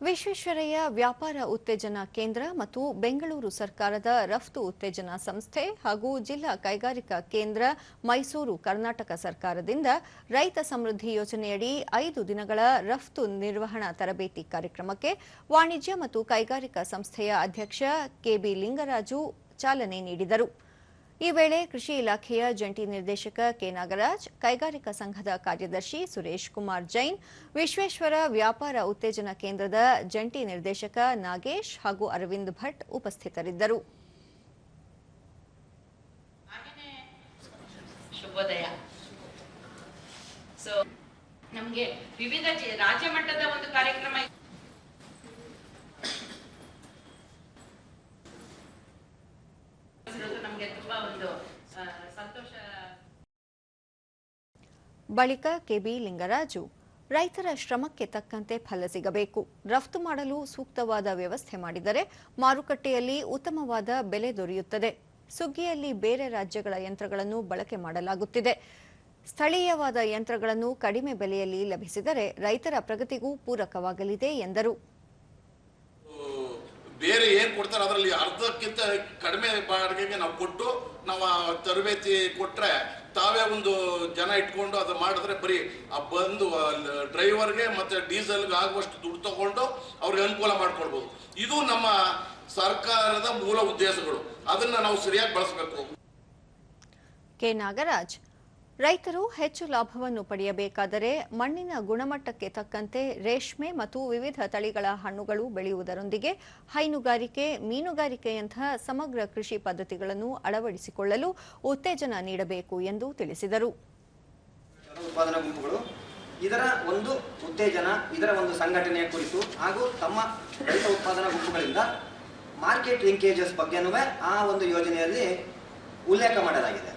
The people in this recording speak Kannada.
ವಿಶ್ವೇಶ್ವರಯ್ಯ ವ್ಯಾಪಾರ ಉತ್ತೇಜನ ಕೇಂದ್ರ ಮತ್ತು ಬೆಂಗಳೂರು ಸರ್ಕಾರದ ರಫ್ತು ಉತ್ತೇಜನ ಸಂಸ್ಥೆ ಹಾಗೂ ಜಿಲ್ಲಾ ಕೈಗಾರಿಕಾ ಕೇಂದ್ರ ಮೈಸೂರು ಕರ್ನಾಟಕ ಸರ್ಕಾರದಿಂದ ರೈತ ಸಮೃದ್ಧಿ ಯೋಜನೆಯಡಿ ಐದು ದಿನಗಳ ರಫ್ತು ನಿರ್ವಹಣಾ ತರಬೇತಿ ಕಾರ್ಯಕ್ರಮಕ್ಕೆ ವಾಣಿಜ್ಯ ಮತ್ತು ಕೈಗಾರಿಕಾ ಸಂಸ್ಥೆಯ ಅಧ್ಯಕ್ಷ ಕೆಬಿ ಲಿಂಗರಾಜು ಚಾಲನೆ ನೀಡಿದರು. ಈ ವೇಳೆ ಕೃಷಿ ಇಲಾಖೆಯ ಜಂಟಿ ನಿರ್ದೇಶಕ ಕೆ ನಾಗರಾಜ್, ಕೈಗಾರಿಕಾ ಸಂಘದ ಕಾರ್ಯದರ್ಶಿ ಸುರೇಶ್ ಕುಮಾರ್ ಜೈನ್, ವಿಶ್ವೇಶ್ವರ ವ್ಯಾಪಾರ ಉತ್ತೇಜನ ಕೇಂದ್ರದ ಜಂಟಿ ನಿರ್ದೇಶಕ ನಾಗೇಶ್ ಹಾಗೂ ಅರವಿಂದ್ ಭಟ್ ಉಪಸ್ಥಿತರಿದ್ದರು. ನಮಗೆ ವಿವಿಧ ರಾಜ್ಯ ಮಟ್ಟದ ಒಂದು ಬಳಿಕ ಕೆಬಿ ಲಿಂಗರಾಜು, ರೈತರ ಶ್ರಮಕ್ಕೆ ತಕ್ಕಂತೆ ಫಲ ಸಿಗಬೇಕು. ರಫ್ತು ಮಾಡಲು ಸೂಕ್ತವಾದ ವ್ಯವಸ್ಥೆ ಮಾಡಿದರೆ ಮಾರುಕಟ್ಟೆಯಲ್ಲಿ ಉತ್ತಮವಾದ ಬೆಲೆ ದೊರೆಯುತ್ತದೆ. ಸುಗ್ಗಿಯಲ್ಲಿ ಬೇರೆ ರಾಜ್ಯಗಳ ಯಂತ್ರಗಳನ್ನು ಬಳಕೆ ಮಾಡಲಾಗುತ್ತಿದೆ. ಸ್ಥಳೀಯವಾದ ಯಂತ್ರಗಳನ್ನು ಕಡಿಮೆ ಬೆಲೆಯಲ್ಲಿ ಲಭಿಸಿದರೆ ರೈತರ ಪ್ರಗತಿಗೂ ಪೂರಕವಾಗಲಿದೆ ಎಂದರು. ಏನ್ ಕೊಡ್ತಾರೆ ಅದರಲ್ಲಿ ಅರ್ಧಕ್ಕಿಂತ ಕಡಿಮೆ ಬಾಡಿಗೆಗೆ ನಾವು ಕೊಟ್ಟು ನಾವು ತರಬೇತಿ ಕೊಟ್ರೆ ತಾವೇ ಒಂದು ಜನ ಇಟ್ಕೊಂಡು ಅದು ಮಾಡಿದ್ರೆ ಬರೀ ಆ ಬಂದು ಡ್ರೈವರ್ಗೆ ಮತ್ತೆ ಡೀಸೆಲ್ಗೆ ಆಗುವಷ್ಟು ದುಡ್ಡು ತಗೊಂಡು ಅವ್ರಿಗೆ ಅನುಕೂಲ ಮಾಡ್ಕೊಳ್ಬೋದು. ಇದು ನಮ್ಮ ಸರ್ಕಾರದ ಮೂಲ ಉದ್ದೇಶಗಳು. ಅದನ್ನ ನಾವು ಸರಿಯಾಗಿ ಬಳಸಬೇಕು. ಕೆ ನಾಗರಾಜ್ ರೈತರು ಹೆಚ್ಚು ಲಾಭವನ್ನು ಪಡೆಯಬೇಕಾದರೆ ಮಣ್ಣಿನ ಗುಣಮಟ್ಟಕ್ಕೆ ತಕ್ಕಂತೆ ರೇಷ್ಮೆ ಮತ್ತು ವಿವಿಧ ತಳಿಗಳ ಹಣ್ಣುಗಳು ಬೆಳೆಯುವುದರೊಂದಿಗೆ ಹೈನುಗಾರಿಕೆ ಮೀನುಗಾರಿಕೆಯಂತಹ ಸಮಗ್ರ ಕೃಷಿ ಪದ್ಧತಿಗಳನ್ನು ಅಳವಡಿಸಿಕೊಳ್ಳಲು ಉತ್ತೇಜನ ನೀಡಬೇಕು ಎಂದು ತಿಳಿಸಿದರು. ಉತ್ಪಾದನಾ ಗುಂಪುಗಳು, ಇದರ ಒಂದು ಉತ್ತೇಜನ, ಇದರ ಒಂದು ಸಂಘಟನೆಯ ಕುರಿತು ಹಾಗೂ ತಮ್ಮ ರೈತ ಉತ್ಪಾದನಾ ಗುಂಪುಗಳಿಂದ ಮಾರ್ಕೆಟ್ ಲಿಂಕೇಜಸ್ ಬಗ್ಗೆನೂ ಆ ಒಂದು ಯೋಜನೆಯಲ್ಲಿ ಉಲ್ಲೇಖ ಮಾಡಲಾಗಿದೆ.